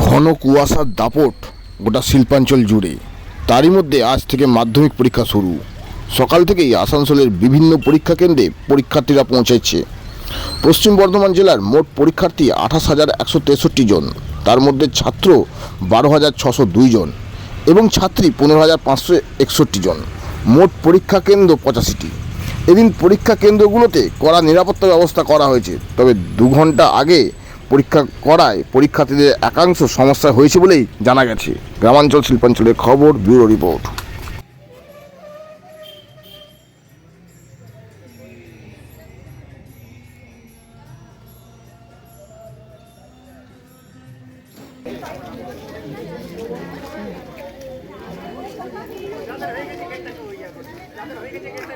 ঘন কুয়াশার দাপট গোটা শিল্পাঞ্চল জুড়ে। তারই মধ্যে আজ থেকে মাধ্যমিক পরীক্ষা শুরু। সকাল থেকেই আসানসোলের বিভিন্ন পরীক্ষা কেন্দ্রে পরীক্ষার্থীরা পৌঁছেছে। পশ্চিম বর্ধমান জেলার মোট পরীক্ষার্থী আঠাশ হাজার একশো তেষট্টি জন, তার মধ্যে ছাত্র বারো হাজার ছশো দুই জন এবং ছাত্রী পনেরো হাজার পাঁচশো একষট্টি জন। মোট পরীক্ষা কেন্দ্র পঁচাশিটি। এদিন পরীক্ষা কেন্দ্রগুলোতে কড়া নিরাপত্তা ব্যবস্থা করা হয়েছে, তবে দু ঘণ্টা আগে পরীক্ষা করায় পরীক্ষার্থীদের একাংশ সমস্যা হয়েছে বলেই জানা গেছে। গ্রামাঞ্চল শিল্পাঞ্চলের খবর, ব্যুরো রিপোর্ট। অ্যাডমিট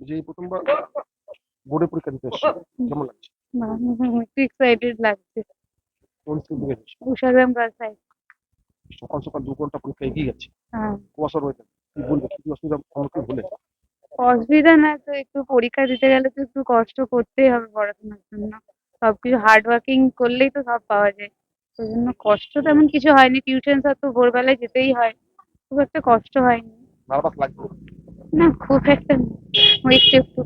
যে প্রথমবার বোর্ডে পরীক্ষা দিতে এসছো কেমন লাগছে? একটু এক্সাইটেড লাগছে। কোন স্কুল থেকে এসেছ? উষাগ্রাম গার্লস হাই সকাল সকাল দু ঘণ্টা পরীক্ষা এগিয়ে যাচ্ছে হ্যাঁ। কুয়াশা রয়েছে। কি বলবে? কি কি অসুবিধা সম্মুখীন হলে? অসুবিধা না তো একটু পরীক্ষা দিতে গেলে তো একটু কষ্ট করতেই হবে পড়াশোনার জন্য। সবকিছু হার্ড ওয়ার্কিং করলেই তো সব পাওয়া যায়। ওই জন্য কষ্ট তেমন কিছু হয়নি টিউশন স্যার তো ভোরবেলায় যেতেই হয়। খুব একটা কষ্ট হয়নি। নার্ভাস লাগছে না খুব একটা না। ওই একটু একটু।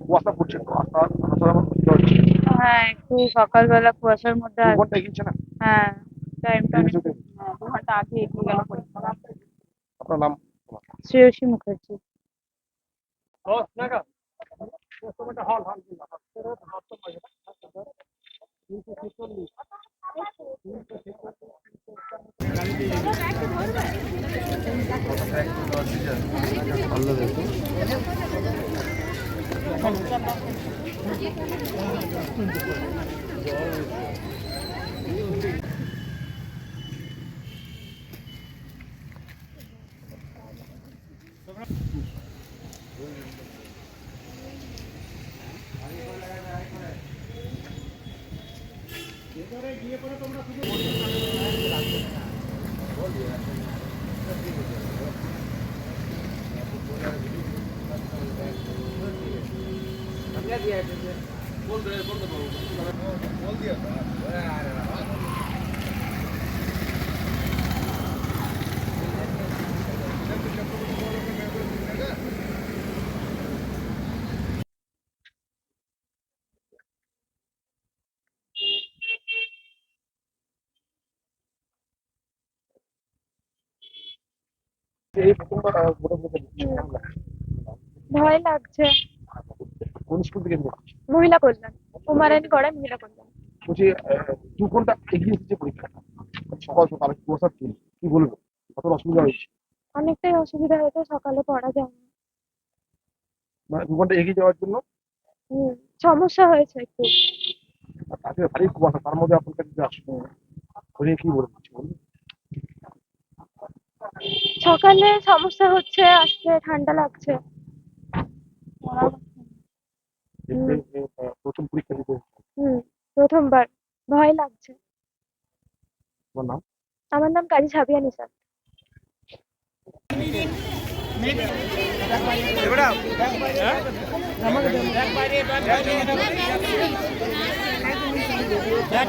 কুয়াশা পড়ছে তো আস্তে আস্তে আমার বুঝতে হচ্ছে। হ্যাঁ একটু সকালবেলা কুয়াশার মধ্যে দু আস- ঘণ্টা এগিয়েছে না? হ্যাঁ টাইমটা এই অনেক বিষয়টা হ্যাঁ, দু ঘণ্টা আগে এগিয়ে গেল। পরীক্ষা আপনার নাম? শ্রেয়সী মুখার্জি। হল হল এই প্রথমবার বোর্ডে দিয়ে বল কেমন ভয় লাগছে। কোন স্কুল থেকে মহিলা কল্যাণ। কুমারানী গড়ায় মহিলা কল্যাণ। বলছি দু ঘণ্টা এগিয়ে এসেছে পরীক্ষাটা। সকাল সকাল কুয়াশা ছিল। কি বলব? কত অসুবিধা হয়েছে। অনেকটাই অসুবিধা হয়েছে সকালে পড়া যায় না মানে দু ঘণ্টা এগিয়ে যাওয়ার জন্য? সমস্যা হয়েছে একটু। তাকে ভারী কুয়াশা তার মধ্যে আপনার কাছে আসবে কি বলব কিছু বলবেন? সকালে সমস্যা হচ্ছে আসতে ঠান্ডা লাগছে। প্রথম পরীক্ষা দিতে হুম প্রথমবার। ভয় লাগছে। তোমার নাম? আমার নাম কাজী সাবিয়া নিসা ব্যাগ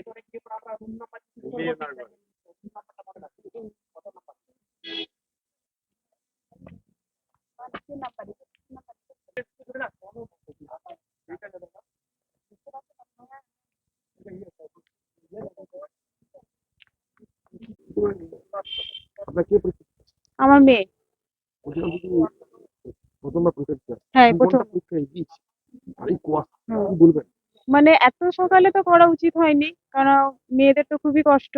আপনার কে পরীক্ষা আমার মেয়ে। প্রথমবার পরীক্ষা হ্যাঁ প্রথম। পরীক্ষা এগিয়েছে আর কুয়াশা বলবেন? মানে এত সকালে তো করা উচিত হয়নি কারণ মেয়েদের তো খুবই কষ্ট।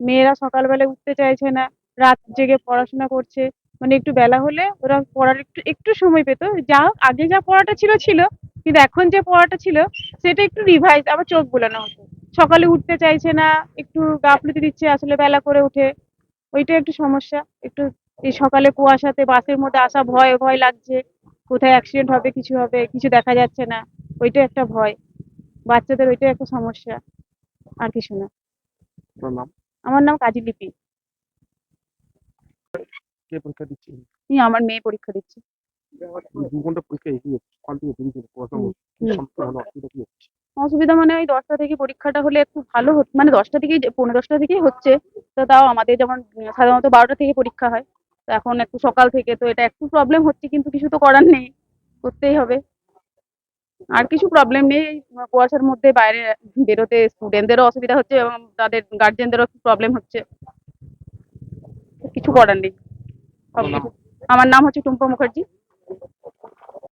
মেয়েরা সকালবেলা উঠতে চাইছে না রাত জেগে পড়াশোনা করছে। মানে একটু বেলা হলে ওরা পড়ার একটু একটু সময় পেতো। যা হোক, আগে যা পড়াটা ছিল ছিল। কিন্তু এখন যে পড়াটা ছিল সেটা একটু রিভাইজ আবার চোখ বোলানো হতো। সকালে উঠতে চাইছে না একটু গাফলতি দিচ্ছে আসলে বেলা করে উঠে। ওইটা একটু সমস্যা। একটু এই সকালে কুয়াশাতে বাসের মধ্যে আসা ভয় ভয় লাগছে। কোথায় অ্যাক্সিডেন্ট হবে কিছু হবে কিছু দেখা যাচ্ছে না। ওইটা একটা ভয়। বাচ্চাদের ওইটাই একটা সমস্যা। আর কিছু না। আমার নাম কাজী লিপি। কে পরীক্ষা দিচ্ছে? আমার মেয়ে পরীক্ষা দিচ্ছে। দু ঘণ্টা পরীক্ষা সকাল থেকে বেরিয়েছে হলো? অসুবিধা কি হচ্ছে? অসুবিধা মানে ওই দশটা থেকে পরীক্ষাটা হলে একটু ভালো হতো মানে দশটা থেকেই পনেরো দশটা থেকেই হচ্ছে। তো তাও আমাদের যেমন সাধারণত বারোটা থেকে পরীক্ষা হয় তো এখন একটু সকাল থেকে তো এটা একটু প্রবলেম হচ্ছে কিন্তু কিছু তো করার নেই করতেই হবে। আর কিছু প্রবলেম নেই কুয়াশার মধ্যে বাইরে বেরোতে স্টুডেন্টদেরও অসুবিধা হচ্ছে এবং তাদের গার্জেনদেরও একটু প্রবলেম হচ্ছে। কিছু করার নেই। আমার নাম হচ্ছে টুম্পা মুখার্জি।